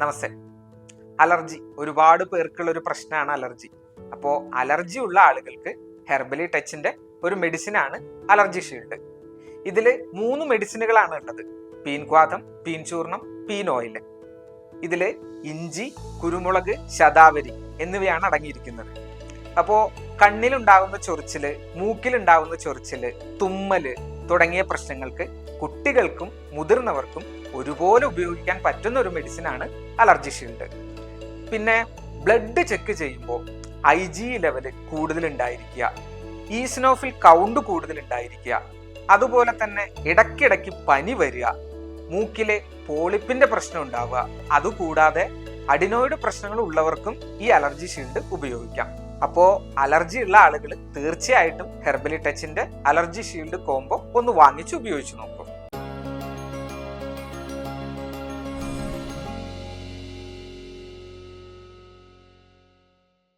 നമസ്തേ. Allergy. ഒരുപാട് പേർക്കുള്ള ഒരു പ്രശ്നമാണ് അലർജി. അപ്പോൾ അലർജി ഉള്ള ആളുകൾക്ക് ഹെർബലി ടച്ചിന്റെ ഒരു മെഡിസിൻ ആണ് അലർജി ഷീൽഡ് ഇതിൽ മൂന്ന് മെഡിസിനുകളാണ് ഉള്ളത്. പീൻ ചൂർണം പീൻ ഓയിൽ ഇതിൽ ഇഞ്ചി കുരുമുളക് ശതാവരി എന്നിവയാണ് അടങ്ങിയിരിക്കുന്നത്. അപ്പോൾ കണ്ണിലുണ്ടാകുന്ന ചൊറിച്ചിൽ മൂക്കിലുണ്ടാകുന്ന ചൊറിച്ചിൽ തുമ്മൽ തുടങ്ങിയ പ്രശ്നങ്ങൾക്ക് കുട്ടികൾക്കും മുതിർന്നവർക്കും ഒരുപോലെ ഉപയോഗിക്കാൻ പറ്റുന്ന ഒരു മെഡിസിനാണ് അലർജി ഷീൽഡ്. പിന്നെ ബ്ലഡ് ചെക്ക് ചെയ്യുമ്പോൾ ഐ ജി ലെവൽ കൂടുതൽ ഉണ്ടായിരിക്കുക ഈസ്നോഫിൽ കൗണ്ട് കൂടുതൽ ഉണ്ടായിരിക്കുക അതുപോലെ തന്നെ ഇടയ്ക്കിടയ്ക്ക് പനി വരിക മൂക്കിലെ പോളിപ്പിന്റെ പ്രശ്നം ഉണ്ടാവുക അതുകൂടാതെ അഡിനോയിഡ് പ്രശ്നങ്ങൾ ഉള്ളവർക്കും ഈ അലർജി ഷീൽഡ് ഉപയോഗിക്കാം. അപ്പോ അലർജി ഉള്ള ആളുകൾ തീർച്ചയായിട്ടും ഹെർബലി ടച്ചിന്റെ അലർജി ഷീൽഡ് കോംബോ ഒന്ന് വാങ്ങിച്ച് ഉപയോഗിച്ചു നോക്കുക.